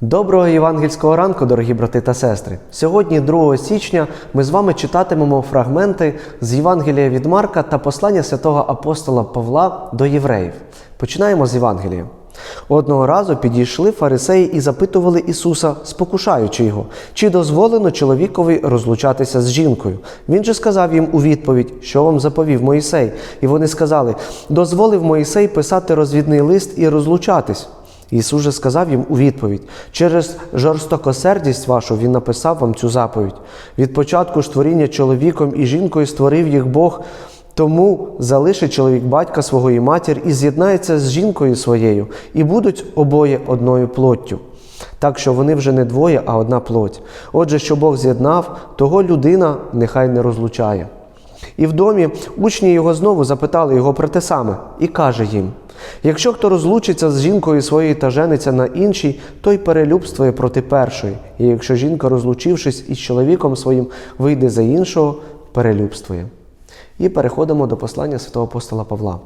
Доброго євангельського ранку, дорогі брати та сестри. Сьогодні, 2 січня, ми з вами читатимемо фрагменти з Євангелія від Марка та послання святого апостола Павла до євреїв. Починаємо з Євангелія. Одного разу підійшли фарисеї і запитували Ісуса, спокушаючи його, чи дозволено чоловікові розлучатися з жінкою. Він же сказав їм у відповідь, що вам заповів Моїсей. І вони сказали: дозволив Моїсей писати розвідний лист і розлучатись. Ісус же сказав їм у відповідь: через жорстокосердість вашу Він написав вам цю заповідь. Від початку ж чоловіком і жінкою створив їх Бог. Тому залишить чоловік батька свого і матір і з'єднається з жінкою своєю, і будуть обоє одною плоттю. Так що вони вже не двоє, а одна плоть. Отже, що Бог з'єднав, того людина нехай не розлучає. І в домі учні його знову запитали його про те саме, і каже їм: якщо хто розлучиться з жінкою своєю та жениться на іншій, той перелюбствує проти першої. І якщо жінка, розлучившись із чоловіком своїм, вийде за іншого, перелюбствує. І переходимо до послання святого апостола Павла.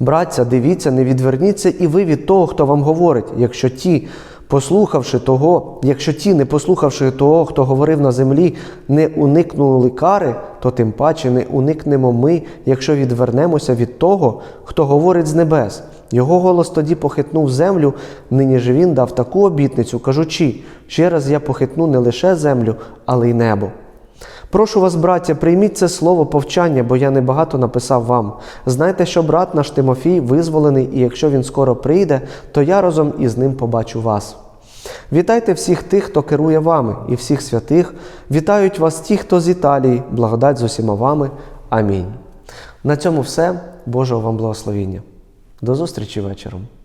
Браття, дивіться, не відверніться і ви від того, хто вам говорить, якщо ті, послухавши того, якщо ті, не послухавши того, хто говорив на землі, не уникнули кари, то тим паче не уникнемо ми, якщо відвернемося від того, хто говорить з небес. Його голос тоді похитнув землю, нині ж він дав таку обітницю, кажучи, ще раз я похитну не лише землю, але й небо. Прошу вас, браття, прийміть це слово повчання, бо я небагато написав вам. Знайте, що брат наш Тимофій визволений, і якщо він скоро прийде, то я разом із ним побачу вас. Вітайте всіх тих, хто керує вами, і всіх святих. Вітають вас ті, хто з Італії, благодать з усіма вами. Амінь. На цьому все. Божого вам благословіння. До зустрічі вечором.